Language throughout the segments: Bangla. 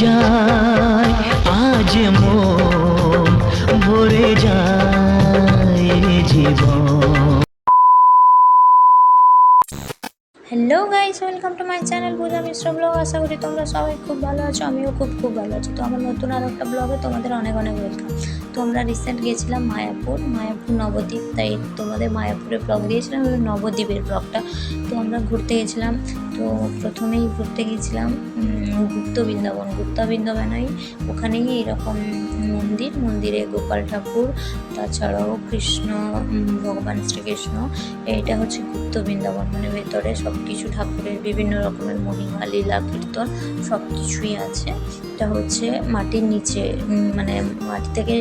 যায় আজ মন ভরে যায় জীবন hello guys welcome to my channel Puja Mishra blog আশা করি তোমরা সবাই খুব ভালো আছো, আমিও খুব খুব ভালো আছি। তো আমার নতুন আর একটা ব্লগে তোমাদের অনেক অনেক ওয়েলকাম তো আমরা রিসেন্ট গিয়েছিলাম মায়াপুর মায়াপুর নবদ্বীপ। তাই তোমাদের মায়াপুরের ব্লগ দিয়েছিলাম নবদ্বীপের ব্লগটা তো আমরা ঘুরতে গেছিলাম তো প্রথমেই ঘুরতে গিয়েছিলাম উম, গুপ্ত বৃন্দাবন। গুপ্ত বৃন্দাবনেই ওখানেই এরকম মন্দির মন্দিরে গোপাল ঠাকুর তাছাড়াও কৃষ্ণ ভগবান শ্রীকৃষ্ণ এটা হচ্ছে গুপ্ত বৃন্দাবন। মানে ভেতরে সব কিছু ঠাকুরের বিভিন্ন রকমের মহিমা লীলা কীর্তন সব কিছুই আছে। এটা হচ্ছে মাটির নিচে মানে মাটি থেকে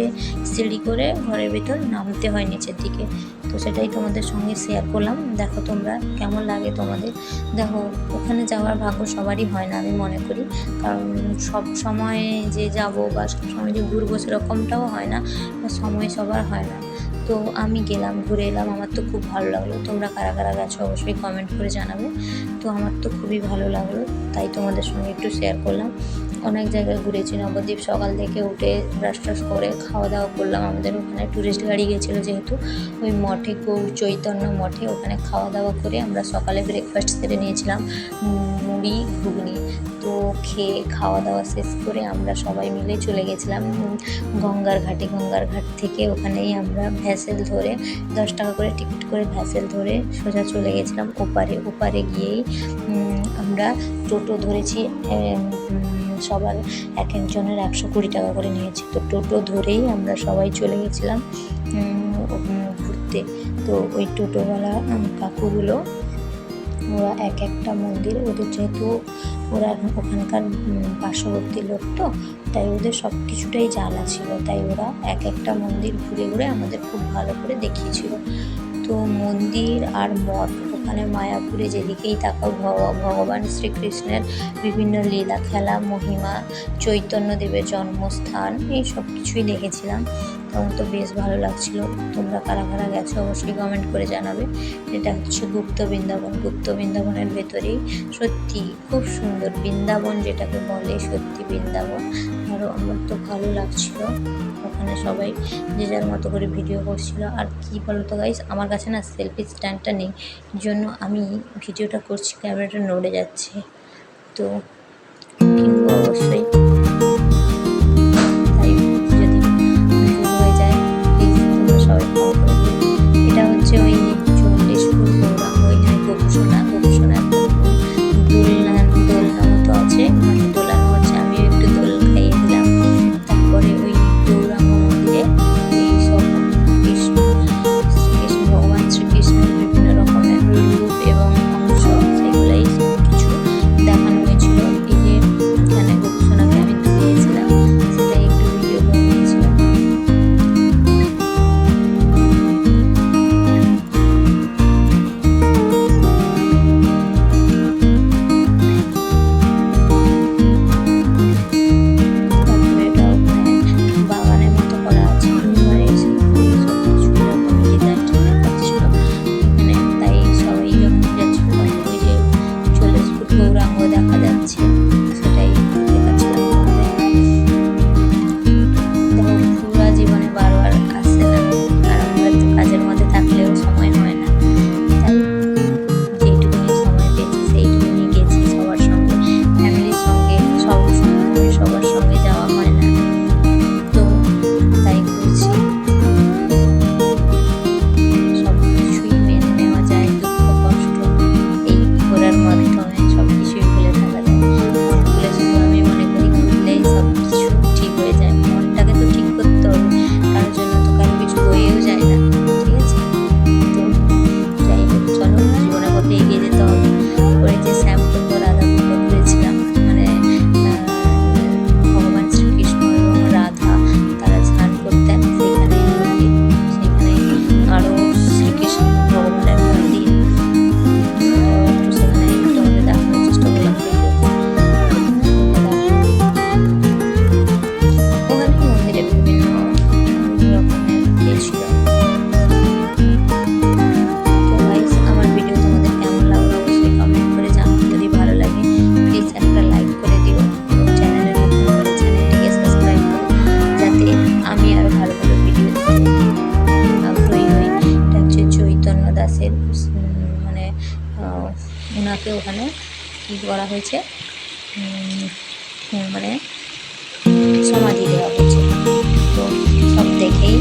সিঁড়ি করে ঘরের ভিতর নামতে হয় নিচের দিকে। তো সেটাই তোমাদের সঙ্গে শেয়ার করলাম। দেখো তোমরা কেমন লাগে তোমাদের। দেখো, ওখানে যাওয়ার ভাগ্য সবারই হয় না, আমি মনে করি। কারণ সব সময় যে যাব বা সব সময় যে ঘুরবো সেরকমটাও হয় না সময় সবার হয় না। তো আমি গেলাম, ঘুরে এলাম, আমার তো খুব ভালো লাগল। তোমরা কারা কারা গেছো অবশ্যই কমেন্ট করে জানাবে। তো আমার তো খুবই ভালো লাগল, তাই তোমাদের সঙ্গে একটু শেয়ার করলাম। অনেক জায়গায় ঘুরেছি, নবদ্বীপ সকাল থেকে উঠে ব্রাশ ট্রাশ করে খাওয়া দাওয়া করলাম। আমাদের ওখানে ট্যুরিস্ট গাড়ি গেছিল যেহেতু, ওই মঠে গৌর চৈতন্য মঠে ওখানে খাওয়া দাওয়া করে আমরা সকালে ব্রেকফাস্ট সেরে নিয়েছিলাম মুড়ি, ঘুগনি। তো খেয়ে খাওয়া দাওয়া শেষ করে আমরা সবাই মিলে চলে গেছিলাম গঙ্গার ঘাটে। গঙ্গার ঘাট থেকে ওখানেই আমরা ভ্যাসেল ধরে দশ টাকা করে টিকিট করে ভ্যাসেল ধরে সোজা চলে গেছিলাম ওপারে। ওপারে গিয়েই আমরা টোটো ধরেছি সবার এক একজনের একশো কুড়ি টাকা করে নিয়েছি। তো টোটো ধরেই আমরা সবাই চলে গেছিলাম ঘুরতে। তো ওই টোটোওয়ালা কাকুগুলো, ওরা এক একটা মন্দির, ওদের যেহেতু ওরা ওখানকার পার্শ্ববর্তী লোক তো, তাই ওদের সব কিছুটাই জানা ছিল। তাই ওরা এক একটা মন্দির ঘুরে ঘুরে আমাদের খুব ভালো করে দেখিয়েছিল। তো মন্দির আর মঠ ওখানে মায়াপুরে যেদিকেই তাকাও, ভগ- ভগবান শ্রীকৃষ্ণের বিভিন্ন লীলা খেলা মহিমা, চৈতন্যদেবের জন্মস্থান, এই সব কিছুই দেখেছিলাম। আমার তো বেশ ভালো লাগছিল। তোমরা কারা কারা গেছো অবশ্যই কমেন্ট করে জানাবে। এটা হচ্ছে গুপ্ত বৃন্দাবন। গুপ্ত বৃন্দাবনের ভেতরেই সত্যি খুব সুন্দর বৃন্দাবন যেটাকে বলে সত্যি বৃন্দাবন। আরও আমার তো ভালো লাগছিল। ওখানে সবাই যে যার মতো করে ভিডিও করছিল। আর কি বলো তো গাইস আমার কাছে না সেলফি স্ট্যান্ডটা নেই। জন্য আমি ভিডিওটা করছি ক্যামেরাটা নড়ে যাচ্ছে। তো কিনবো অবশ্যই শপে যাওয়া হয় না। তো তাই করছি। সব কিছুই মেনে নেওয়া যায়, দুঃখ, কষ্ট, এই ঘোরার মাধ্যমে থাকে ওখানে কী করা হয়েছে? মানে সমাধি দেওয়া হয়েছে। তো সব দেখেই